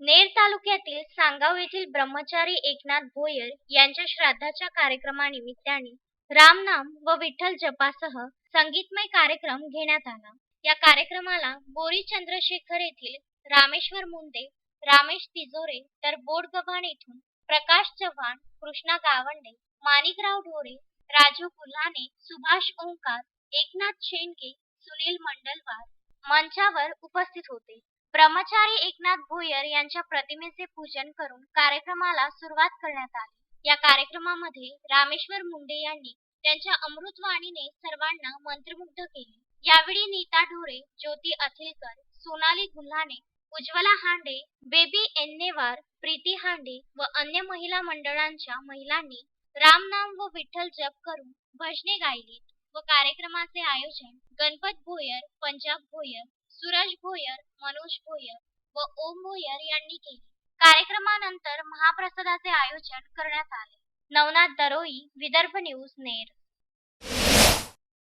नेर तालुक्यातील सांगाव येथील ब्रह्मचारी एकनाथ भोयर यांच्या श्राद्धाच्या कार्यक्रमानिमित्ताने रामनाम व विठ्ठल जपासह संगीतमय कार्यक्रम घेण्यात आला. या कार्यक्रमाला बोरी चंद्रशेखर येथील रामेश्वर मुंडे रामेश तिजोरे तर बोडगव्हाण येथून प्रकाश चव्हाण कृष्णा गावंडे माणिकराव ढोरे राजू गुल्हाने सुभाष ओंकार एकनाथ शेंडगे सुनील मंडलवार मंचावर उपस्थित होते. ब्रह्मचारी एकनाथ भोयर यांच्या प्रतिमेचे पूजन करून कार्यक्रमाला सुरुवात करण्यात आली. या कार्यक्रमामध्ये रामेश्वर मुंडे यांनी त्यांच्या अमृतवाणीने सर्वांना मंत्रमुग्ध केले. यावेळी नीता ढोरे ज्योती अथिलकर सोनाली गुल्हाने उज्ज्वला हांडे बेबी एन्नेवार प्रीती हांडे व अन्य महिला मंडळांच्या महिलांनी रामनाम व विठ्ठल जप करून भजने गायली. व कार्यक्रमाचे आयोजन गणपत भोयर पंजाब भोयर सूरज भोयर मनोज भोयर व ओम भोयर यांनी केले. कार्यक्रमानंतर महाप्रसादाचे आयोजन करण्यात आले. नवनाथ दरोई विदर्भ न्यूज नेर